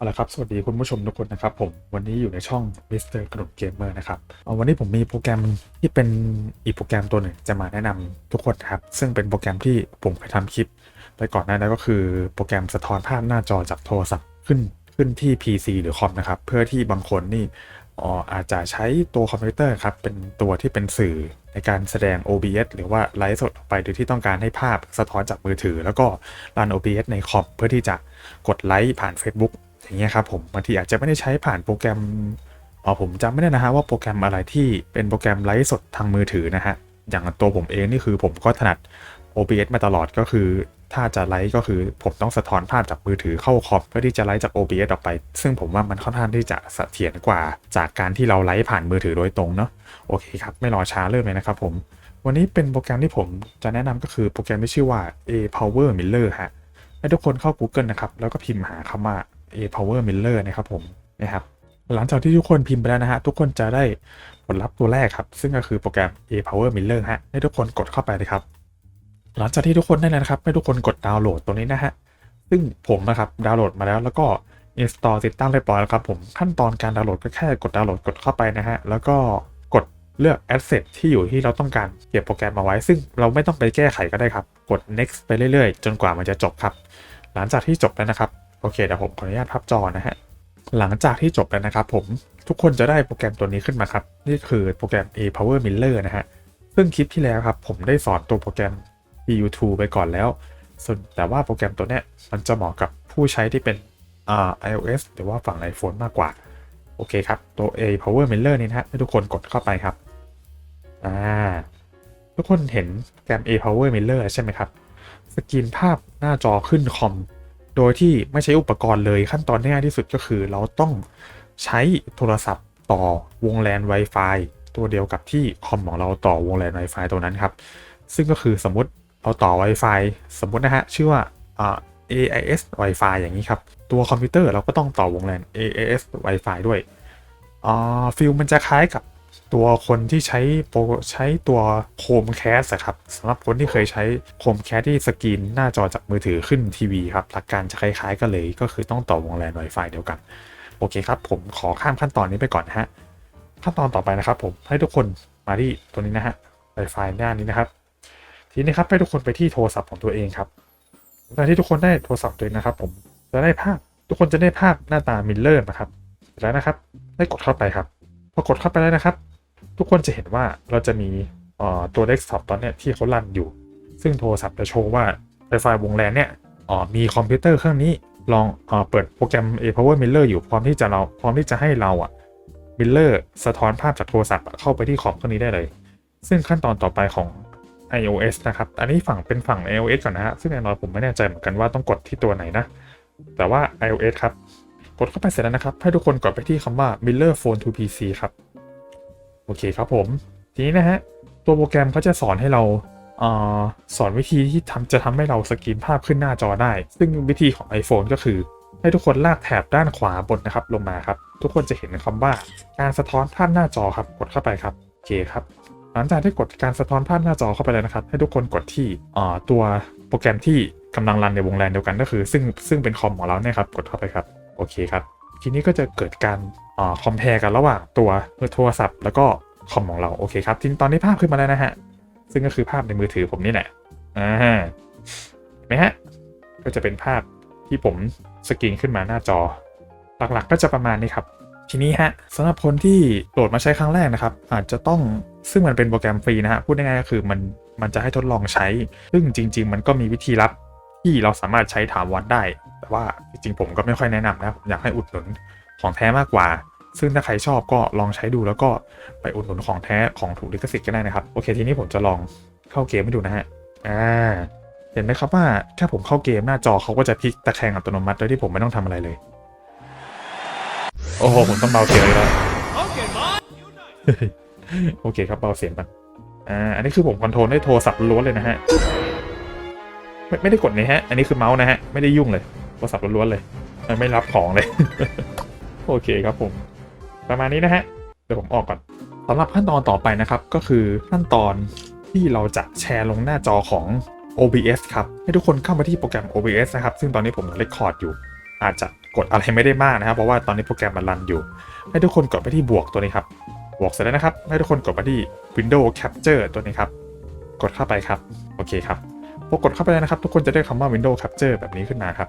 เอาละครับ สวัสดีคุณผู้ชมทุกคนนะครับผม วันนี้อยู่ในช่อง Mr. กระดดเกมเมอร์นะครับเอาวันนี้ผมมีโปรแกรมที่เป็นอีกโปรแกรมตัวหนึ่งจะมาแนะนำทุกคนครับ ซึ่งเป็นโปรแกรมที่ผมเคยทำคลิป ไปก่อนหน้านั้นก็คือโปรแกรมสะท้อนภาพหน้าจอจากโทรศัพท์ขึ้นขึ้นที่ PC หรือคอมนะครับ เพื่อที่บางคนนี่อ๋ออาจจะใช้ตัวคอมพิวเตอร์ครับ เป็นตัวที่เป็นสื่อในการแสดง OBS หรือว่าไลฟ์สดออกไปโดยที่ต้องการให้ภาพสะท้อนจากมือถือ แล้วก็รัน OBS ในคอมเพื่อที่จะกดไลค์ผ่าน Facebook อย่างเงี้ยครับผมบางทีอาจจะไม่ได้ใช้ผ่านโปรแกรมอ๋อผมจำไม่ได้นะฮะว่าโปรแกรมอะไรที่เป็นโปรแกรมไลฟ์สดทางมือถือนะฮะอย่างตัวผมเองนี่คือผมก็ถนัด OBS มาตลอดก็คือ ถ้าจะไลฟ์ก็คือผมต้องสะท้อนภาพจากมือถือเข้าคอมเพื่อที่จะไลฟ์จาก OBS ออกไป ซึ่งผมว่ามันค่อนข้างที่จะเสถียรกว่า จากการที่เราไลฟ์ผ่านมือถือโดยตรงเนาะโอเคครับไม่รอช้าเริ่มเลยนะครับผม วันนี้เป็นโปรแกรมที่ผมจะแนะนำก็คือโปรแกรมที่ชื่อว่า A Power Miller ฮะให้ทุกคนเข้า Google นะครับแล้วก็พิมพ์หาคำว่า A Power Miller นะครับผมนะครับหลังจากที่ทุกคนพิมพ์ไปแล้วนะฮะ ทุกคนจะได้ผลลัพธ์ตัวแรกครับ ซึ่งก็คือโปรแกรม A Power Miller ฮะให้ทุกคนกดเข้าไปเลยครับ หลังจากที่ทุกคนได้แล้วนะครับ ให้ทุกคนกดดาวน์โหลดตัวนี้นะฮะซึ่งผมนะครับดาวน์โหลดมาแล้วแล้วก็ install ติดตั้งเรียบร้อยแล้วครับผมขั้นตอนการดาวน์โหลดก็แค่กดดาวน์โหลดกดเข้าไปนะฮะแล้วก็กดเลือก asset ที่อยู่ที่เราต้องการเก็บโปรแกรมมาไว้ ซึ่งเราไม่ต้องไปแก้ไขก็ได้ครับ กด next ไปเรื่อยๆ จนกว่ามันจะจบครับ หลังจากที่จบแล้วนะครับ โอเคเดี๋ยวผมขออนุญาตพับจอนะฮะหลังจากที่จบแล้วนะครับผมทุกคนจะได้โปรแกรมตัวนี้ขึ้นมาครับ นี่คือโปรแกรม A Power Miller นะฮะซึ่งคลิปที่แล้วครับ ผมได้สอนตัวโปรแกรม PU2 ไปก่อนแล้วส่วนแต่ว่าโปรแกรมตัวเนี้ยมันจะเหมาะกับผู้ใช้ที่เป็นอ่า iOS หรือว่าฝั่ง iPhone มากกว่า โอเคครับ ตัว A Power Miller นี่นะฮะให้ทุกคนกดเข้าไปครับอ่าทุกคนเห็นโปรแกรม A Power Miller ใช่ไหมครับ สกรีนภาพหน้าจอขึ้นคอม โดยที่ไม่ใช้อุปกรณ์เลยขั้นตอนที่ง่ายที่สุดก็คือ เราต้องใช้โทรศัพท์ต่อวงแลน Wi-Fi ตัวเดียวกับที่คอมของเราต่อวงแลน Wi-Fi ตัวนั้นครับ ซึ่งก็คือสมมติเราต่อ Wi-Fi สมมตินะฮะชื่อว่าอ่า AIS Wi-Fi อย่างนี้ครับ ตัวคอมพิวเตอร์เราก็ต้องต่อวงแลน AIS Wi-Fi ด้วยอ่าฟิลมันจะคล้ายกับ ตัวคนที่ใช้โปรใช้ตัว Chromecast อะครับสำหรับคนที่เคยใช้ Chromecast ที่สกรีนหน้าจอจากมือถือขึ้นทีวีครับ หลักการจะคล้ายๆกันเลยก็คือต้องต่อวงแลน Wi-Fi เดียวกัน โอเคครับ ผมขอข้ามขั้นตอนนี้ไปก่อนฮะขั้นตอนต่อไปนะครับ ผมให้ทุกคนมาที่ตัวนี้นะฮะ Wi-Fi หน้านี้นะครับ ทีนี้ครับให้ทุกคนไปที่โทรศัพท์ของตัวเองครับหลังจากที่ทุกคนได้โทรศัพท์ตัวเองนะครับ ผมจะได้ภาพทุกคนจะได้ภาพหน้าตามิลเลอร์นะครับเสร็จแล้วนะครับ ได้กดเข้าไปครับพอกดเข้าไปแล้วนะครับ ทุกคนจะเห็นว่าเราจะมีตัวเดสก์ท็อปตอนนี้ที่เขารันอยู่ ซึ่งโทรศัพท์จะโชว์ว่า Wi-Fi วงแลนเนี่ยมีคอมพิวเตอร์เครื่องนี้ลองเอ่อเปิดโปรแกรม A Power Miller อยู่พร้อมที่จะเราพร้อมที่จะให้เราอะมิลเลอร์สะท้อนภาพจากโทรศัพท์เข้าไปที่คอมเครื่องนี้ได้เลย ซึ่งขั้นตอนต่อไปของ iOS นะครับ อันนี้ฝั่งเป็นฝั่ง iOS ก่อนนะฮะ ซึ่งแน่นอนผมไม่แน่ใจเหมือนกันว่าต้องกดที่ตัวไหนนะ แต่ว่า iOS ครับ กดเข้าไปเสร็จแล้วนะครับ ให้ทุกคนกดไปที่คำว่า Miller Phone to PC ครับ อเคครับผม ทีนี้นะฮะ ตัวโปรแกรมเขาจะสอนให้เราเออสอนวิธีที่ทำจะทำให้เราสกรีนภาพขึ้นหน้าจอได้ ซึ่งวิธีของ iPhone ก็คือ ให้ทุกคนลากแถบด้านขวาบนนะครับ ลงมาครับ ทุกคนจะเห็นคำว่าการสะท้อนภาพหน้าจอครับ กดเข้าไปครับโอเคครับ หลังจากที่กดการสะท้อนภาพหน้าจอเข้าไปแล้วนะครับ ให้ทุกคนกดที่ตัวโปรแกรมที่กำลังรันในวงแลนเดียวกันก็คือ ซึ่งซึ่งเป็นคอมของเราเนี่ยครับ กดเข้าไปครับ โอเคครับ ทีนี้ก็จะเกิดการอคอมเพลกันระหว่างตัวมือโทรศัพท์ แล้วก็คอมของเราโอเคครับทีนี้ตอนนี้ภาพขึ้นมาแล้วนะฮะ ซึ่งก็คือภาพในมือถือผมนี่แหละอ่าเห็นไหมฮะ ก็จะเป็นภาพที่ผมสกรีนขึ้นมาหน้าจอ หลักๆก็จะประมาณนี้ครับ ทีนี้ฮะสำหรับคนที่โหลดมาใช้ครั้งแรกนะครับ อาจจะต้องซึ่งมันเป็นโปรแกรมฟรีนะฮะพูดง่ายๆก็คือมันมันจะให้ทดลองใช้ ซึ่งจริง ๆ มันก็มีวิธีลับ ที่เราสามารถใช้ถามวัดได้ แต่ว่าจริงๆผมก็ไม่ค่อยแนะนำนะผมอยากให้อุดหนุนของแท้มากกว่า ซึ่งถ้าใครชอบก็ลองใช้ดูแล้วก็ไปอุดหนุนของแท้ของถูกลิขสิทธิ์ก็ได้นะครับ โอเคทีนี้ผมจะลองเข้าเกมให้ดูนะฮะอ่าเห็นไหมครับว่าถ้าผมเข้าเกมหน้าจอเขาก็จะพลิกตะแคงอัตโนมัติโดยที่ผมไม่ต้องทำอะไรเลย โอ้โหผมต้องเบาเสียงเลยแล้วโอเคครับเบาเสียงกันอ่าอันนี้คือผมคอนโทรลด้วยโทรศัพท์ล้วนเลยนะฮะ ไม่ไม่ได้กดนี่ฮะ อันนี้คือเมาส์นะฮะ ไม่ได้ยุ่งเลยโทรศัพท์ล้วนๆเลย มันไม่รับของเลย โอเคครับผม ประมาณนี้นะฮะ เดี๋ยวผมออกก่อนสำหรับขั้นตอนต่อไปนะครับ ก็คือขั้นตอนที่เราจะแชร์ลงหน้าจอของ OBS ครับ ให้ทุกคนเข้ามาที่โปรแกรม OBS นะครับ ซึ่งตอนนี้ผมเรคคอร์ดอยู่ อาจจะกดอะไรไม่ได้มากนะครับ เพราะว่าตอนนี้โปรแกรมมันรันอยู่ ให้ทุกคนกดไปที่บวกตัวนี้ครับ บวกเสร็จแล้วนะครับ ให้ทุกคนกดไปที่ Windows Capture ตัวนี้ครับ กดเข้าไปครับ โอเคครับ พอกดเข้าไปแล้วนะครับ ทุกคนจะได้คำว่า Windows Capture แบบนี้ขึ้นมาครับ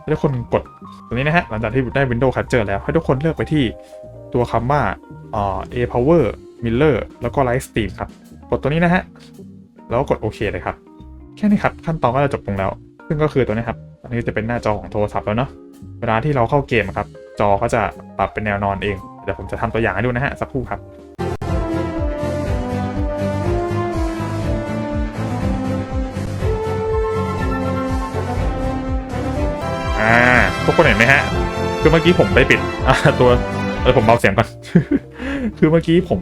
ให้ทุกคนกดตรงนี้นะฮะหลังจากที่ได้ Windows Capture แล้วให้ทุกคนเลือกไปที่ตัวคำว่าอ่า A Power Miller แล้วก็ Live Stream ครับ กดตัวนี้นะฮะแล้วกดโอเคเลยครับ แค่นี้ครับขั้นตอนก็จะจบลงแล้ว ซึ่งก็คือตัวนี้ครับอันนี้จะเป็นหน้าจอของโทรศัพท์แล้วเนาะเวลาที่เราเข้าเกมครับ จอเขาจะปรับเป็นแนวนอนเองเดี๋ยวผมจะทำตัวอย่างให้ดูนะฮะสักครู่ครับ ทุกคนเห็นไหมฮะ คือเมื่อกี้ผมไปปิดตัวเออผมเบาเสียงก่อน คือเมื่อกี้ผม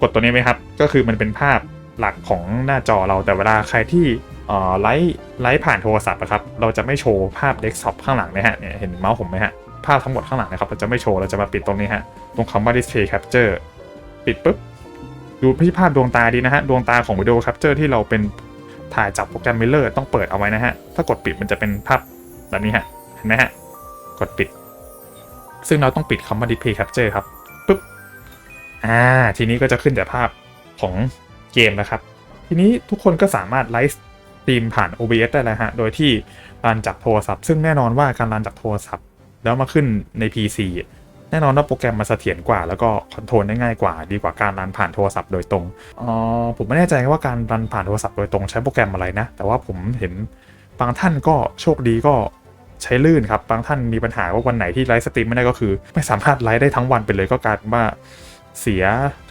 กดตัวนี้ไหมครับ ก็คือมันเป็นภาพหลักของหน้าจอเราแต่เวลาใครที่เอ่อไลฟ์ไลฟ์ผ่านโทรศัพท์อะครับ เราจะไม่โชว์ภาพเดสก์ท็อปข้างหลังนะฮะเนี่ยเห็นเมาส์ผมไหมฮะ ภาพทั้งหมดข้างหลังนะครับเราจะไม่โชว์เราจะมาปิดตรงนี้ฮะ ตรงคำว่า display capture ปิดปุ๊บ ดูที่ภาพดวงตาดีนะฮะ ดวงตาของวิดีโอ capture ที่เราเป็นถ่ายจากโปรแกรม Miller ต้องเปิดเอาไว้นะฮะ ถ้ากดปิดมันจะเป็นภาพ แบบนี้ฮะเห็นไหมฮะ กดปิด ซึ่งเราต้องปิดคำว่า display capture ครับปุ๊บอ่าทีนี้ก็จะขึ้นแต่ภาพของเกมนะครับ ทีนี้ทุกคนก็สามารถไลฟ์สตรีมผ่าน OBS ได้แล้วฮะ โดยที่รันจากโทรศัพท์ ซึ่งแน่นอนว่าการรันจากโทรศัพท์ แล้วมาขึ้นใน PC แน่นอนว่าโปรแกรมมันเสถียรกว่า แล้วก็คอนโทรลได้ง่ายกว่า ดีกว่าการรันผ่านโทรศัพท์โดยตรงอ๋อผมไม่แน่ใจว่าการรันผ่านโทรศัพท์โดยตรงใช้โปรแกรมอะไรนะ แต่ว่าผมเห็น บางท่านก็โชคดีก็ใช้ลื่นครับ บางท่านมีปัญหาว่าวันไหนที่ไลฟ์สตรีมไม่ได้ก็คือ ไม่สามารถไลฟ์ได้ทั้งวันไปเลยก็กลายเป็นว่าเสีย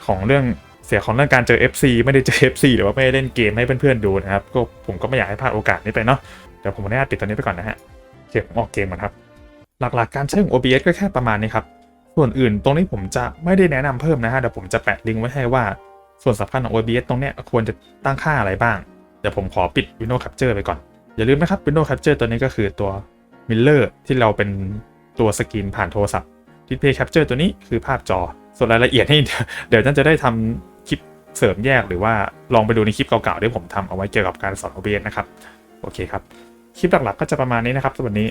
ของเรื่องเสียของเรื่องการเจอ FC ไม่ได้เจอ FC หรือว่าไม่ได้เล่นเกมให้เพื่อนๆดูนะครับ ก็ผมก็ไม่อยากให้พลาดโอกาสนี้ไปเนาะเดี๋ยวผมขออนุญาตปิดตัวนี้ไปก่อนนะฮะเก็บออกเกมก่อนครับ หลักๆการใช้ของ OBS ก็แค่ประมาณนี้ครับ ส่วนอื่นตรงนี้ผมจะไม่ได้แนะนำเพิ่มนะฮะเดี๋ยวผมจะแปะลิงก์ไว้ให้ว่า ส่วนสำคัญของ OBS ตรงเนี้ยควรจะตั้งค่าอะไรบ้างเดี๋ยวผมขอปิด Windows Capture ไปก่อน อย่าลืมนะครับ Windows Capture ตัวนี้ก็คือตัว Miller ที่เราเป็นตัวสกรีนผ่านโทรศัพท์ Display Capture ตัวนี้คือภาพจอ ส่วนรายละเอียดนี่เดี๋ยวท่านจะได้ทำคลิปเสริมแยกหรือว่าลองไปดูในคลิปเก่าๆที่ผมทำเอาไว้เกี่ยวกับการสอน OBS นะครับ โอเคครับ คลิปหลักๆก็จะประมาณนี้นะครับสำหรับวันนี้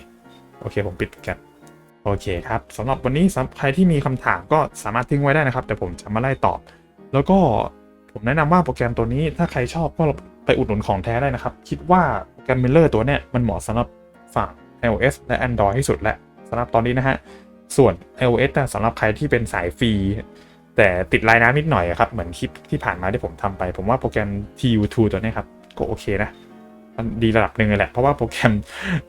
โอเคผมปิดแกนโอเคครับสำหรับวันนี้ใครที่มีคำถามก็สามารถทิ้งไว้ได้นะครับ แต่ผมจะมาไล่ตอบ แล้วก็ผมแนะนำว่าโปรแกรมตัวนี้ถ้าใครชอบก็ไปอุดหนุนของแท้ได้นะครับ คิดว่า โปรแกรม Miller ตัวเนี้ยมันเหมาะสำหรับฝั่ง iOS และ Android ที่สุดแหละสำหรับตอนนี้นะฮะ ส่วน iOS น่ะสำหรับใครที่เป็นสายฟรี แต่ติดลายน้ำนิดหน่อยครับ เหมือนคลิปที่ผ่านมาที่ผมทำไป ผมว่าโปรแกรม TU2 ตัวนี้ครับ ก็โอเคนะมันดีระดับหนึ่งเลยแหละ เพราะว่าโปรแกรม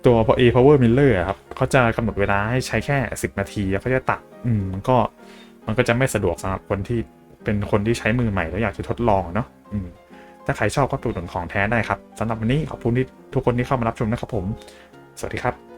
ตัว A Power Miller อะครับเขาจะกำหนดเวลาให้ใช้แค่ 10 นาที แล้วเขาจะตัดอืมมันก็มันก็จะไม่สะดวกสำหรับคนที่เป็นคนที่ใช้มือใหม่แล้วอยากจะทดลองเนาะอืม ถ้าใครชอบก็ตูดหนุนของแท้ได้ครับสำหรับวันนี้ขอบคุณที่ทุกคนที่เข้ามารับชมนะครับผม สวัสดีครับ